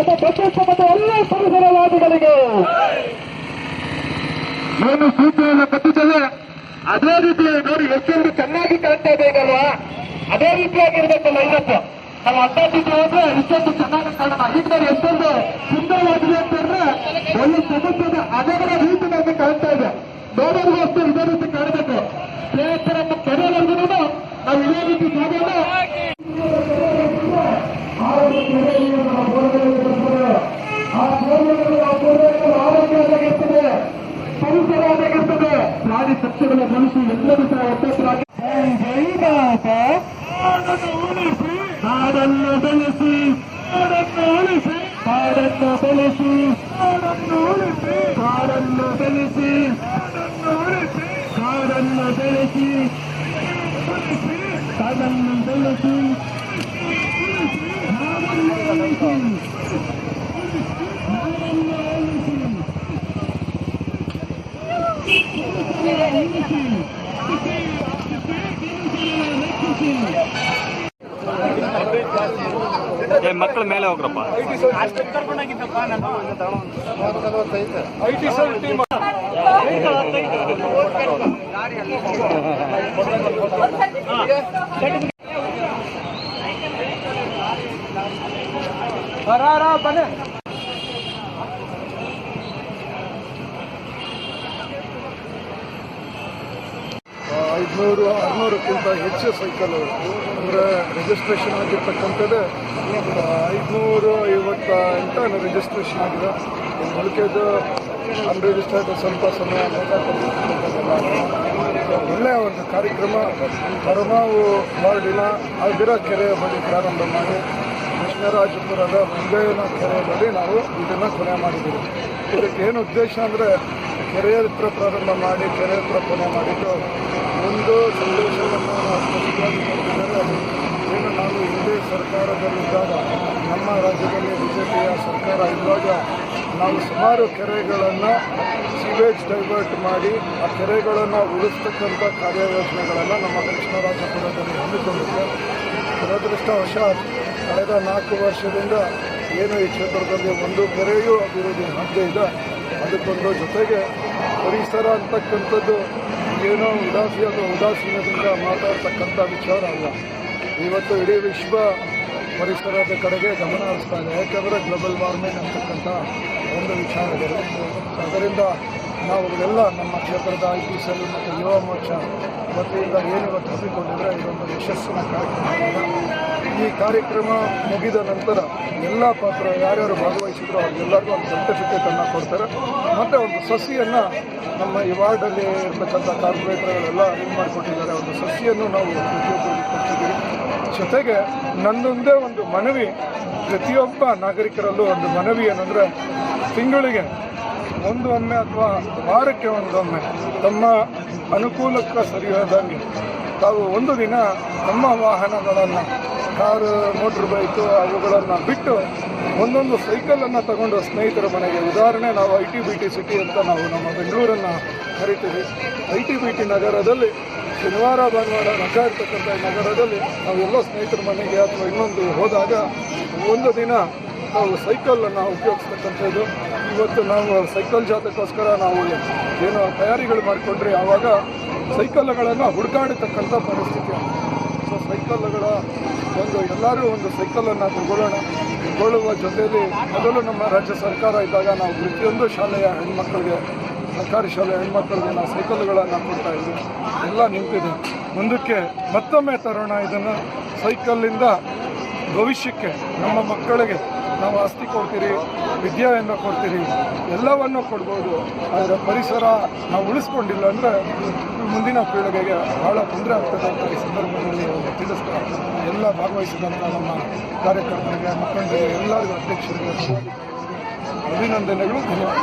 ನಮ್ಮ ಪ್ರತಿಷ್ಠಿತ ಎಲ್ಲ ಪರಿಸರವಾದಿಗಳಿಗೆ ಏನು ಸೂಚನೆಯನ್ನು ಕಟ್ಟಿದ್ದೇವೆ ಅದೇ ರೀತಿ ನೋಡಿ, ಎಷ್ಟೊಂದು ಚೆನ್ನಾಗಿ ಕಾಣ್ತಾ ಈಗಲ್ವಾ ಅದೇ ರೀತಿಯಾಗಿರ್ಬೇಕಲ್ಲ ಇವತ್ತು ನಾವು ಅಡ್ಡಾದಿದ್ದು ಹೋದ್ರೆ ಇಷ್ಟೊಂದು ಚೆನ್ನಾಗಿ ಕಾಣೋಣ ಈಗ ಎಷ್ಟೊಂದು ಸುಂದರವಾಗಿದೆ ಅಂತಂದ್ರೆ ಒಂದು ಸಮುದ್ರದ ಅದೇ ರೀತಿ ನಮಗೆ ಕಾಣ್ತಾ ಇದೆ. ನೋಡೋದು ಅಷ್ಟೇ ಇದೇ ರೀತಿ ಕಾಣಬೇಕು ಸ್ನೇಹಿತರನ್ನು ಕರೆಯೋವರೆಗೂ ನಾವು ಇದೇ ರೀತಿ ಸಾಗೋಣ ಆ ಒಂದು ಕೆರೆಯಲ್ಲಿ ನಮ್ಮ ಬೋರ್ವೆಲ್ ಇರ್ತದೆ. ಆ ಬೋರ್ವೆಲ್ ಆ ಬೋರ್ವೆಲ್ ಆರೋಗ್ಯವಾಗಿರ್ತದೆ ಪರಿಸರವಾಗಿರ್ತದೆ ಪ್ರಾಣಿ ಪಕ್ಷಿಗಳ ಮನುಷ್ಯ ಎಲ್ಲರೂ ಸಹ ಒಟ್ಟೊಟ್ಟರಾಗಿ ಜೈ ಜೈ ಉಳಿಸಿ ನಾಡನ್ನು ಬೆಳೆಸಿ ನಾಡನ್ನು ಉಳಿಸಿ ನಾಡನ್ನು ಬೆಳೆಸಿ ನಾಡನ್ನು ಉಳಿಸಿ ಕಾಡನ್ನು ಬೆಳೆಸಿ ನಾಡನ್ನು ಉಳಿಸಿ ಕಾಡನ್ನು ಬೆಳೆಸಿ ಕಾಡನ್ನು ಬೆಳೆಸಿ ನಾಡನ್ನು ಮೇಲೆ ಹೋಗ್ರಪ್ಪ. ಉಳಿಸಿ ಏ ಬನ್ನಿ. ಐದುನೂರು, ಆರುನೂರಕ್ಕಿಂತ ಹೆಚ್ಚು ಸೈಕಲ್ ಅಂದರೆ ರಿಜಿಸ್ಟ್ರೇಷನ್ ಆಗಿರ್ತಕ್ಕಂಥದ್ದು ಐದುನೂರು ಐವತ್ತ ಎಂಟು ರಿಜಿಸ್ಟ್ರೇಷನ್ ಆಗಿದೆ ಉಳಿಕೆದು ಅನ್ರಿಜಿಸ್ಟರ್ಡ್ ಸ್ವಲ್ಪ ಸಮಯ ಒಳ್ಳೆಯ ಒಂದು ಕಾರ್ಯಕ್ರಮ, ಪರಮಾವು ವಾರ್ಡಿನ ಆಗಿರೋ ಕೆರೆಯ ಬಳಿ ಪ್ರಾರಂಭ ಮಾಡಿ ಕೃಷ್ಣರಾಜಪುರದ ಮುಂಬೈನ ಕೆರೆಯಲ್ಲಿ ನಾವು ಇದನ್ನು ಕೊನೆ ಮಾಡಿದ್ದೀವಿ. ಇದಕ್ಕೆ ಏನು ಉದ್ದೇಶ ಅಂದರೆ ಕೆರೆಯ ಹತ್ರ ಪ್ರಾರಂಭ ಮಾಡಿ, ಕೆರೆ ಹತ್ರ ಕೊನೆ ಮಾಡಿದ್ದು ಒಂದು ಸಂದೇಶವನ್ನು ಸ್ಪಷ್ಟವಾಗಿ ಕೊಟ್ಟಿದ್ದಾರೆ ಏನು ನಾವು ಹಿಂದೆ ಸರ್ಕಾರದಲ್ಲಿದ್ದಾಗ ನಮ್ಮ ರಾಜ್ಯದಲ್ಲಿ ಬಿ ಜೆ ಪಿಯ ಸರ್ಕಾರ ಇದ್ದಾಗ ನಾವು ಸುಮಾರು ಕೆರೆಗಳನ್ನು ಸಿವೇಜ್ ಡೈವರ್ಟ್ ಮಾಡಿ, ಆ ಕೆರೆಗಳನ್ನು ಉಳಿಸ್ತಕ್ಕಂಥ ಕಾರ್ಯಯೋಜನೆಗಳನ್ನು ನಮ್ಮ ಕೃಷ್ಣರಾಜಪುರದಲ್ಲಿ ಹಮ್ಮಿಕೊಂಡಿದ್ದೆ ದುರದೃಷ್ಟವಶಾತ್ ಕಳೆದ ನಾಲ್ಕು ವರ್ಷದಿಂದ ಏನು ಈ ಕ್ಷೇತ್ರದಲ್ಲಿ ಒಂದು ಕೆರೆಯೂ ಅಭಿವೃದ್ಧಿ ಆಗದೇ ಇದೆ ಅದಕ್ಕೊಂದು ಜೊತೆಗೆ ಪರಿಸರ ಅಂತಕ್ಕಂಥದ್ದು ಏನೋ ಅಥವಾ ಉದಾಸೀನದಿಂದ ಮಾತಾಡ್ತಕ್ಕಂಥ ವಿಚಾರ ಅಲ್ಲ. ಇವತ್ತು ಇಡೀ ವಿಶ್ವ ಪರಿಸರದ ಕಡೆಗೆ ಗಮನ ಹರಿಸ್ತಾ ಇದೆ. ಯಾಕೆಂದರೆ ಗ್ಲೋಬಲ್ ವಾರ್ಮಿಂಗ್ ಅಂತಕ್ಕಂಥ ಒಂದು ವಿಚಾರ ಇದೆ ಅದರಿಂದ ನಾವುಗಳೆಲ್ಲ ನಮ್ಮ ಕ್ಷೇತ್ರದ ಐ ಪಿ ಮತ್ತು ಯುವ ಮೋರ್ಚಾ ವತಿಯಿಂದ ಏನು ಹಮ್ಮಿಕೊಂಡಿದ್ರೆ ಇದೊಂದು ಯಶಸ್ಸಿನ ಕಾರ್ಯಕ್ರಮ. ಈ ಕಾರ್ಯಕ್ರಮ ಮುಗಿದ ನಂತರ ಎಲ್ಲ ಪಾತ್ರ ಯಾರ್ಯಾರು ಭಾಗವಹಿಸಿದ್ರು ಅವ್ರಿಗೆಲ್ಲರಿಗೂ ಒಂದು ಸರ್ಟಿಫಿಕೇಟನ್ನು ಕೊಡ್ತಾರೆ. ಮತ್ತು ಒಂದು ಸಸಿಯನ್ನು ನಮ್ಮ ಈ ವಾರ್ಡಲ್ಲಿ ಇರ್ತಕ್ಕಂಥ ಕಾರ್ಪೊರೇಟರ್ಗಳೆಲ್ಲ ಇದು ಮಾಡಿಕೊಟ್ಟಿದ್ದಾರೆ. ಒಂದು ಸಸಿಯನ್ನು ನಾವು ಪ್ರತಿಯೊಬ್ಬರಿಗೆ ಜೊತೆಗೆ ನನ್ನೊಂದೇ ಒಂದು ಮನವಿ ಪ್ರತಿಯೊಬ್ಬ ನಾಗರಿಕರಲ್ಲೂ ಒಂದು ಮನವಿ ಏನಂದರೆ ತಿಂಗಳಿಗೆ ಒಂದು ಒಮ್ಮೆ ಅಥವಾ ವಾರಕ್ಕೆ ಒಂದೊಮ್ಮೆ ತಮ್ಮ ಅನುಕೂಲಕ್ಕೆ ಸರಿಯಾದಂಗೆ ತಾವು ಒಂದು ದಿನ ನಮ್ಮ ವಾಹನಗಳನ್ನು, ಕಾರು ಮೋಟ್ರ್ ಬೈಕು ಅವುಗಳನ್ನು ಬಿಟ್ಟು ಒಂದೊಂದು ಸೈಕಲನ್ನು ತಗೊಂಡು ಸ್ನೇಹಿತರ ಮನೆಗೆ. ಉದಾಹರಣೆ, ನಾವು I T B T city ಅಂತ ನಾವು ನಮ್ಮ ಬೆಂಗಳೂರನ್ನು ಕರಿತೀವಿ. ಐ ಟಿ ಬಿ ಟಿ ನಗರದಲ್ಲಿ ಶನಿವಾರ, ಭಾನುವಾರ ರಜಾ ಇರ್ತಕ್ಕಂಥ ನಗರದಲ್ಲಿ ನಾವು ಎಲ್ಲ ಸ್ನೇಹಿತರ ಮನೆಗೆ ಅಥವಾ ಇನ್ನೊಂದು ಹೋದಾಗ ಒಂದು ದಿನ ನಾವು ಸೈಕಲನ್ನು ಉಪಯೋಗಿಸ್ತಕ್ಕಂಥದ್ದು. ಇವತ್ತು ನಾವು ಸೈಕಲ್ ಜಾತಕ್ಕೋಸ್ಕರ ನಾವು ಏನು ತಯಾರಿಗಳು ಮಾಡಿಕೊಂಡ್ರೆ ಆವಾಗ ಸೈಕಲ್ಗಳನ್ನು ಹುಡುಕಾಡತಕ್ಕಂಥ ಪರಿಸ್ಥಿತಿ ಸೊ ಸೈಕಲ್ಗಳ ಒಂದು ಎಲ್ಲರೂ ಒಂದು ಸೈಕಲನ್ನು ತಗೊಳ್ಳೋಣ. ತಗೊಳ್ಳುವ ಜೊತೆಯಲ್ಲಿ ಮೊದಲು ನಮ್ಮ ರಾಜ್ಯ ಸರ್ಕಾರ ಇದ್ದಾಗ ನಾವು ಪ್ರತಿಯೊಂದು ಶಾಲೆಯ ಹೆಣ್ಮಕ್ಳಿಗೆ, ಸರ್ಕಾರಿ ಶಾಲೆ ಹೆಣ್ಮಕ್ಳಿಗೆ ನಾವು ಸೈಕಲ್ಗಳನ್ನು ಕೊಡ್ತಾ ಇದ್ದೀವಿ ಎಲ್ಲ ನಿಂತಿದೆ. ಮುಂದಕ್ಕೆ ಮತ್ತೊಮ್ಮೆ ತರೋಣ. ಇದನ್ನು ಸೈಕಲ್ಲಿಂದ ಭವಿಷ್ಯಕ್ಕೆ, ನಮ್ಮ ಮಕ್ಕಳಿಗೆ ನಾವು ಆಸ್ತಿ ಕೊಡ್ತೀರಿ, ವಿದ್ಯೆಯನ್ನು ಕೊಡ್ತೀರಿ, ಎಲ್ಲವನ್ನು ಕೊಡ್ಬೋದು. ಆದರೆ ಪರಿಸರ ನಾವು ಉಳಿಸ್ಕೊಂಡಿಲ್ಲ ಅಂದರೆ ಮುಂದಿನ ಪೀಳಿಗೆಗೆ ಬಹಳ ತೊಂದರೆ ಆಗ್ತದೆ ಅಂತ ಈ ಸಂದರ್ಭದಲ್ಲಿ ತಿಳಿಸ್ತಾರೆ ತಿಳಿಸ್ತಾ ಎಲ್ಲ ಭಾಗವಹಿಸಿದಂಥ ನಮ್ಮ ಕಾರ್ಯಕರ್ತರಿಗೆ, ಮುಖಂಡರಿಗೆ, ಎಲ್ಲರಿಗೂ ಅಧ್ಯಕ್ಷರಿಗೆ ಅಭಿನಂದನೆಗಳು. ಧನ್ಯವಾದ